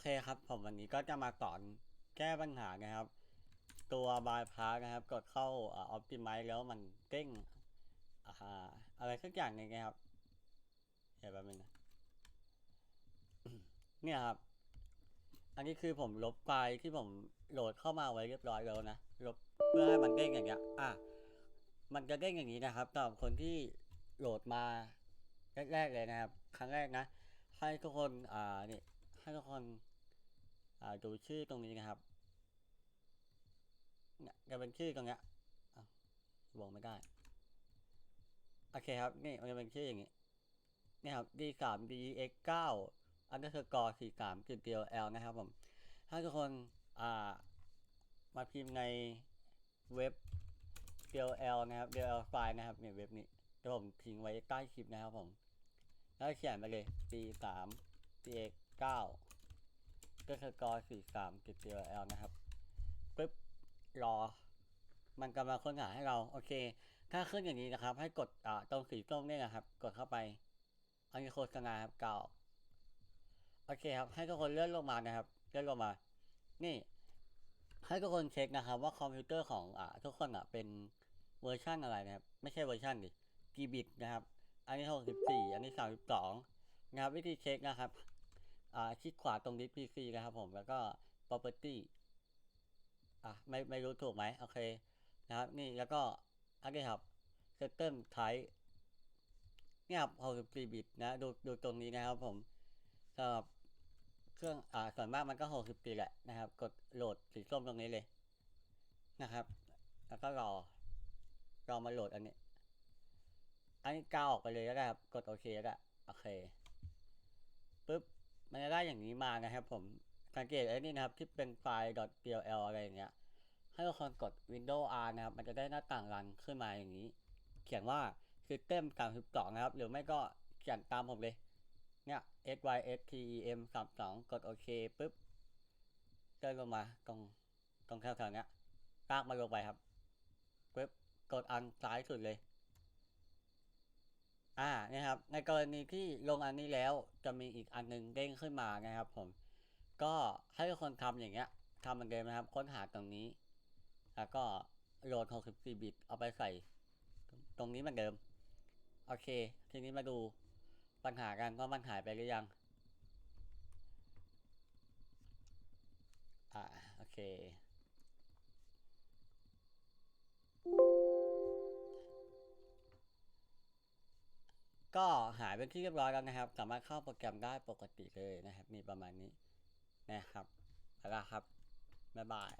เคครับผมวันนี้ก็จะมาสอนแก้ปัญหานะครับ ตัวบายพาสนะครับ กดเข้าออ p ติ i z e แล้วมันเด้งออะไรสักอย่างนึงนะครับเดี๋ยวแป๊บนึงนะเนี่ยครับ อันนี้คือผมลบไฟล์ที่ผมโหลดเข้ามาไว้เรียบร้อยแล้วนะลบเพื่อให้มันเด้งอย่างเงี้ย อะ มันจะเด้งอย่างนี้นะครับสำหรับคนที่โหลดมาแรกๆเลยนะครับ ครั้งแรกนะ ให้ทุกคน อ่า นี่ ให้ทุกคน ดูชื่อตรงนี้นะครับเนี่ยจะเป็นชื่อตรงเนี้ยอ้าวงไม่ได้ โอเคครับ นี่มันจะเป็นชื่ออย่างนี้ นี่ครับ d สาม d x เก้าอันนี้คือกอสี่สามจุดเดียว l นะครับผม ถ้าทุกคน อ่า มาพิมพ์ในเว็บ DLL นะครับ DLL ไฟล์นะครับเนี่ยเว็บนี้เดี๋ยวผมทิ้งไว้ใต้คลิปนะครับผม แล้วเขียนไปเลย d สาม d x เก้า ก็คือกอสี่สามจุด DLL นะครับปึ๊บรอ มันกำลังค้นหาให้เรา โอเค ถ้าขึ้นอย่างนี้นะครับ ให้กดอ่าตรงสีส้มเนี่ยนะครับ กดเข้าไป อันนี้โฆษณาครับเก่าโอเคครับ ให้ทุกคนเลื่อนลงมานะครับ เลื่อนลงมา นี่ ให้ทุกคนเช็คนะครับ ว่าคอมพิวเตอร์ของอ่าทุกคนอะเป็นเวอร์ชันอะไรนะครับ ไม่ใช่เวอร์ชันดิกีบิตนะครับ อันนี้64อันนี้32นะครับ วิธีเช็คนะครับ อ่าคลิกขวาตรงนี้ PC นะครับผมแล้วก็ property อะไม่ไม่รู้ถูกไหมโอเคนะครับ นี่แล้วก็อันนี้ครับ system type เนี่ยครับ64บิตนะดูดูตรงนี้นะครับผมสำหรับเครื่องอ่าส่วนมากมันก็64แหละนะครับ กดโหลดสีส้มตรงนี้เลยนะครับ แล้วก็รอรอมาโหลดอันนี้ อันนี้กาวออกไปเลยแล้วครับ กดโอเคแล้วกันโอเคปุ๊บ มันจะได้อย่างนี้มานะครับผมสังเกตไอ้นี่นะครับ ที่เป็นไฟล์ .dll อะไรอย่างเงี้ย ให้ทุกคนกด Windows R นะครับ มันจะได้หน้าต่างรันขึ้นมาอย่างนี้ เขียนว่า System 32นะครับ หรือไม่ก็เขียนตามผมเลย เนี่ย S Y S T E M 32กดโอเคปุ๊บเดินลงมาตรงตรงแถวๆเนี้ยลากมาลงไปครับปุ๊บกดอันซ้ายสุดเลย อ่าเนี่ยครับ ในกรณีที่ลงอันนี้แล้วจะมีอีกอันหนึงเด้งขึ้นมานะครับผม ก็ให้ทุกคนทำอย่างเงี้ยทำเหมือนเดิมนะครับ ค้นหาตรงนี้ แล้วก็โหลด64บิตเอาไปใส่ ตรงนี้เหมือนเดิม โอเค ทีนี้มาดูปัญหากันว่ามันหายไปหรือยัง อ่า โอเค หายเป็นที่เรียบร้อยแล้วนะครับ สามารถเข้าโปรแกรมได้ปกติเลยนะครับ มีประมาณนี้นะครับแล้วครับบ๊ายบาย